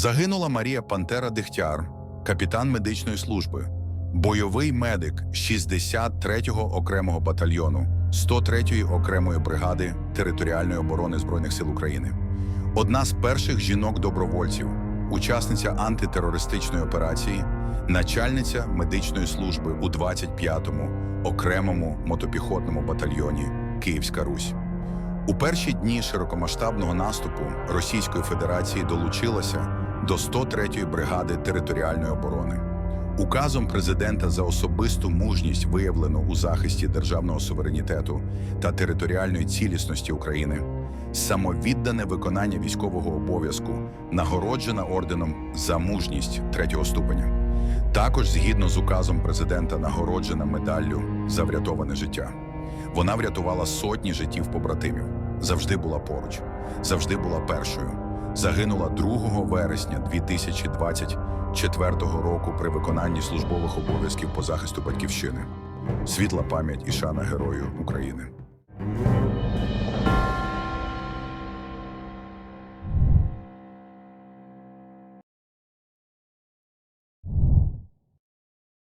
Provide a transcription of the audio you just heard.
Загинула Марія Пантера Дегтяр, капітан медичної служби, бойовий медик 63-го окремого батальйону 103-ї окремої бригади територіальної оборони Збройних сил України. Одна з перших жінок-добровольців, учасниця антитерористичної операції, начальниця медичної служби у 25-му окремому мотопіхотному батальйоні Київська Русь. У перші дні широкомасштабного наступу Російської Федерації долучилася до 103-ї бригади територіальної оборони. Указом президента за особисту мужність, виявлену у захисті державного суверенітету та територіальної цілісності України, самовіддане виконання військового обов'язку нагороджена орденом за мужність третього ступеня. Також, згідно з указом президента, нагороджена медаллю за врятоване життя. Вона врятувала сотні життів побратимів, завжди була поруч, завжди була першою. Загинула 2 вересня 2024 року при виконанні службових обов'язків по захисту батьківщини. Світла пам'ять і шана герою України.